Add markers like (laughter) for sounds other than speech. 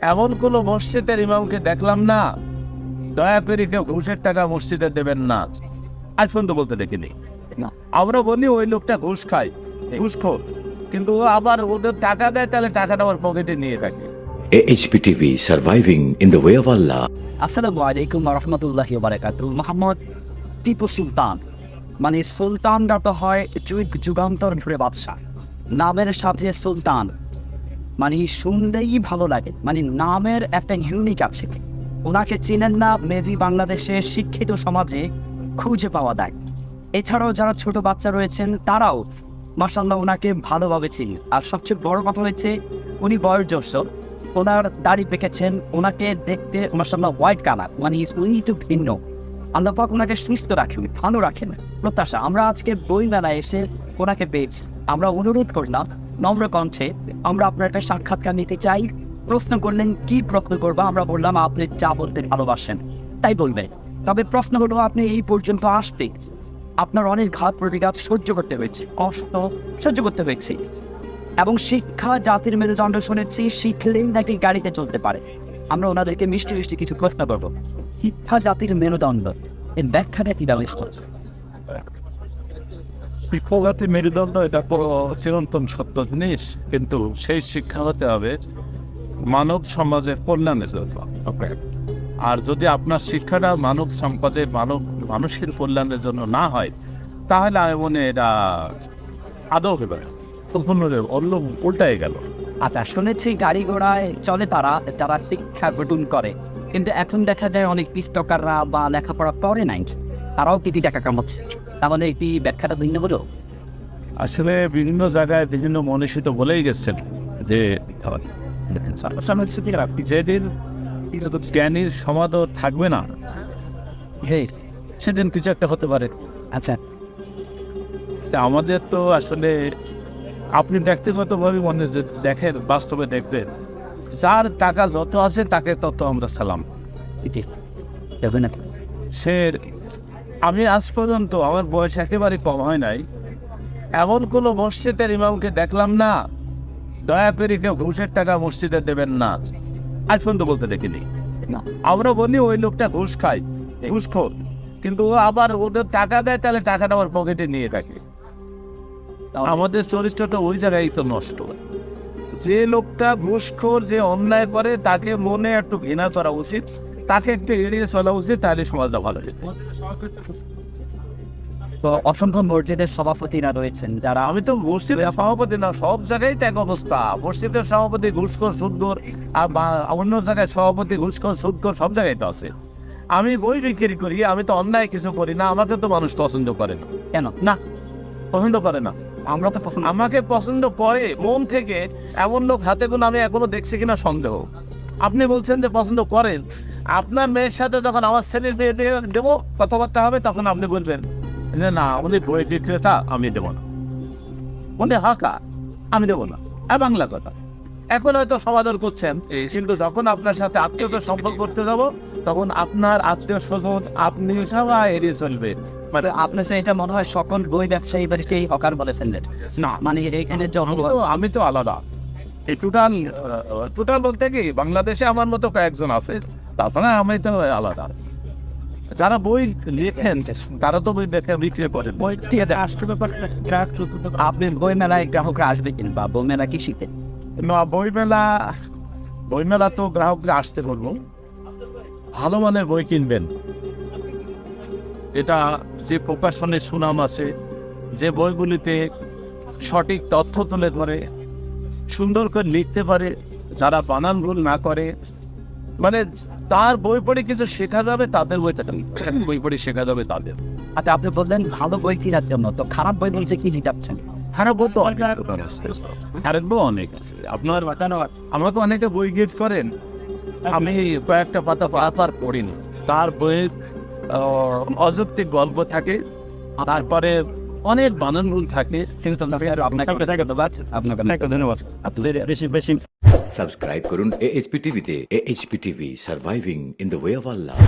এমন কোন মসজিদের ইমামকে দেখলাম না। দয়া করে কেউ ঘুষের টাকা মসজিদে দেবেন না। আজ পর্যন্ত বলতে দেখিনি। আমরা বলি ওই লোকটা ঘুষ খায় ঘুষখোর কিন্তু আবার ওদের টাকা দেয় তাহলে টাকাটা আমার পকেটে নিয়ে থাকে। AHPTV Surviving in the Way of Allah. আসসালামু আলাইকুম রহমতুল্লাহি বারাকাতু মোহাম্মদ টিপু সুলতান। মানে সুলতানরা তো হয় যুগ যুগান্তর ধরে বাদশাহ। নামের সাথে সুলতান। মানে শুনলেই ভালো লাগে। মানে নামের একটা ইউনিক আছে। ওনাকে চেনেন না মেবি বাংলাদেশের শিক্ষিত সমাজে খুঁজে পাওয়া দেয় এছাড়াও যারা ছোট বাচ্চা রয়েছেন, তারাও মাসাল্লাহ ওনাকে ভালোভাবে চিনি আর সবচেয়ে বড় কথা হচ্ছে উনি বয়োজ্যেষ্ঠ। ওনার দাড়ি পেকেছেন, ওনাকে দেখতে মাসাল্লাহ হোয়াইট কালার মানে উনি একটু ভিন্ন। আল্লাহ পাক ওনাকে সুস্থ রাখেন, ভালো রাখেন। প্রত্যাশা, আমরা আজকে বই মেলায় এসে ওনাকে পেয়েছি। আমরা অনুরোধ করলাম নম্র কণ্ঠে আমরা আপনার একটা সাক্ষাৎকার নিতে চাই। প্রশ্ন করলেন, কি প্রশ্ন করব? আমরা বললাম, আপনি চা বলতে ভালোবাসেন, তাই বলবে। তবে প্রশ্ন হলো, আপনি এই পর্যন্ত আসতে আপনার অনেক ঘাত প্রতিঘাত সহ্য করতে হয়েছে, কষ্ট সহ্য করতে হয়েছে এবং শিক্ষা, জাতির মেরুদণ্ড শুনেছি, শিখলেই নাকি গাড়িতে চলতে পারে। আমরা ওনাদেরকে মিষ্টি মিষ্টি কিছু প্রশ্ন করব। শিক্ষা, জাতির মেরুদণ্ড, এর ব্যাখ্যাটা কি ব্যবস্থা শিক্ষাগত মেরুদণ্ড এটা চিরন্তন সত্য জিনিস কিন্তু সেই শিক্ষা হতে হবে মানব সমাজের কল্যাণের জন্য। আর যদি আপনার শিক্ষাটা মানব সম্পদে মানব মানুষের কল্যাণের জন্য না হয় তাহলে আমি মনে এটা আদৌ হবে। সম্পূর্ণ অন্য উল্টাই গেল। আচ্ছা শুনেছি গাড়ি ঘোড়ায় চলে তারা যারা শিক্ষা গ্রহণ করে কিন্তু এখন দেখা যায় অনেক টিকটকাররা বা লেখাপড়া করে নাই। তারাও কোটি টাকা কামাচ্ছে। তাহলে একটি ব্যাখ্যাটা ভিন্ন হলো আসলে বিভিন্ন জায়গায় বিভিন্ন মনীষী তো বলেই গেছেন যে যেদিন জ্ঞানীর সমাদর থাকবে না সেদিন কিছু একটা হতে পারে। আচ্ছা। তা আমাদের তো আসলে আপনি ব্যক্তিগতভাবে মনে যে দেখেন বাস্তবে দেখবেন যার টাকা যত আছে তাকে তত আমরা সালাম। সে আমি আজ পর্যন্ত আমার বয়স একেবারে কম হয় নাই। এমন কোনো মসজিদের ইমামকে দেখলাম না। দয়া করে কেউ ঘুষের টাকা মসজিদে দেবেন না। আজ পর্যন্ত বলতে দেখিনি। না। আমরা বলি ওই লোকটা ঘুষ খায় ঘুষখোর কিন্তু ও আবার ওদের টাকা দেয় তাহলে টাকাটা আমার পকেটে নিয়ে থাকে আমাদের চরিত্রটা ওই জায়গায় তো নষ্ট। যে লোকটা ঘুষখোর যে অন্যায় করে তাকে মনে একটু ঘৃণা করা উচিত। তাকে একটু এড়িয়ে চলা উচিত তাহলে সমাজটা ভালো তো অসংখ্য মসজিদের সভাপতিরা রয়েছেন যারা আমি তো মসজিদের সভাপতি না সব জায়গায় তো এক অবস্থা। মসজিদের সভাপতি ঘুষখোর সুদখোর আর অন্য জায়গায় সভাপতি ঘুষখোর সুদখোর সব জায়গায় তো আছে। আমি বই বিক্রি করি আমি তো অন্যায় কিছু করি না আমাকে তো মানুষ পছন্দ করে না। কেন? না পছন্দ করে না। আমরা তো পছন্দ আমাকে পছন্দ করে মন থেকে এমন লোক হাতে গুলো আমি এখনও দেখছি কিনা সন্দেহ। আপনি বলছেন যে পছন্দ করেন আপনার মেয়ের সাথে যখন আমার ছেলের বিয়ে দিয়ে দেবো কথাবার্তা হবে তখন আপনি বলবেন যে না উনি বই বিক্রেতা আমি দেবো না। উনি হাকা আমি দেবো না। আর বাংলা কথা। এখন হয়তো সমাধান করছেন কিন্তু যখন আপনার সাথে আত্মীয়তা সম্পর্ক করতে যাব তখন আপনার আত্মীয় স্বজন আপনি সবাই এড়িয়ে চলবে। মানে আপনার সাথে এটা মনে হয় সকল বই ব্যবসায়ী বাড়িতেই হকার বলে ফেললেন। না। মানে এখানে আমি তো আলাদা। এই টোটাল টোটাল বলতে কি বাংলাদেশে আমার মতো কয়েকজন আছে। তাছাড়া আমি তো আলাদা। যারা বই লেখেন তারা তো বই লেখে বিক্রি করেন। বই ঠিক আছে আসতে ব্যাপার আপনি বই মেলায় গ্রাহকরা আসবে কিংবা বই মেলা কি শিখতে না বই মেলা বই মেলা তো গ্রাহকরা আসতে বলব। ভালো মানের বই কিনবেন। এটা যে প্রকাশনের সুনাম আছে যে বইগুলিতে সঠিক তথ্য তুলে ধরে সুন্দর করে লিখতে পারে যারা বানান ভুল না করে মানে তার বই পড়ে কিছু শেখা যাবে তাদের বই (coughs) বই পড়ে শেখা যাবে তাদের। আচ্ছা আপনি বললেন ভালো বই কেনার জন্য তো খারাপ বই বলছে কি লিখাচ্ছেন খারাপ বই তো অনেক খারাপ বই অনেক আছে। আপনার আমাকে অনেকে বই গিফট করেন। আমি কয়েকটা পাতা পাতার পড়িনি। তার বইয়ের অযৌক্তিক গল্প থাকে। তারপরে অনেক বানান ভুল থাকে কিন্তু আপনাকে ধন্যবাদ। আপনাকে ধন্যবাদ। আপনাদের বেশি বেশি সাবস্ক্রাইব করুন AHPTV তে। TV surviving in the way of Allah.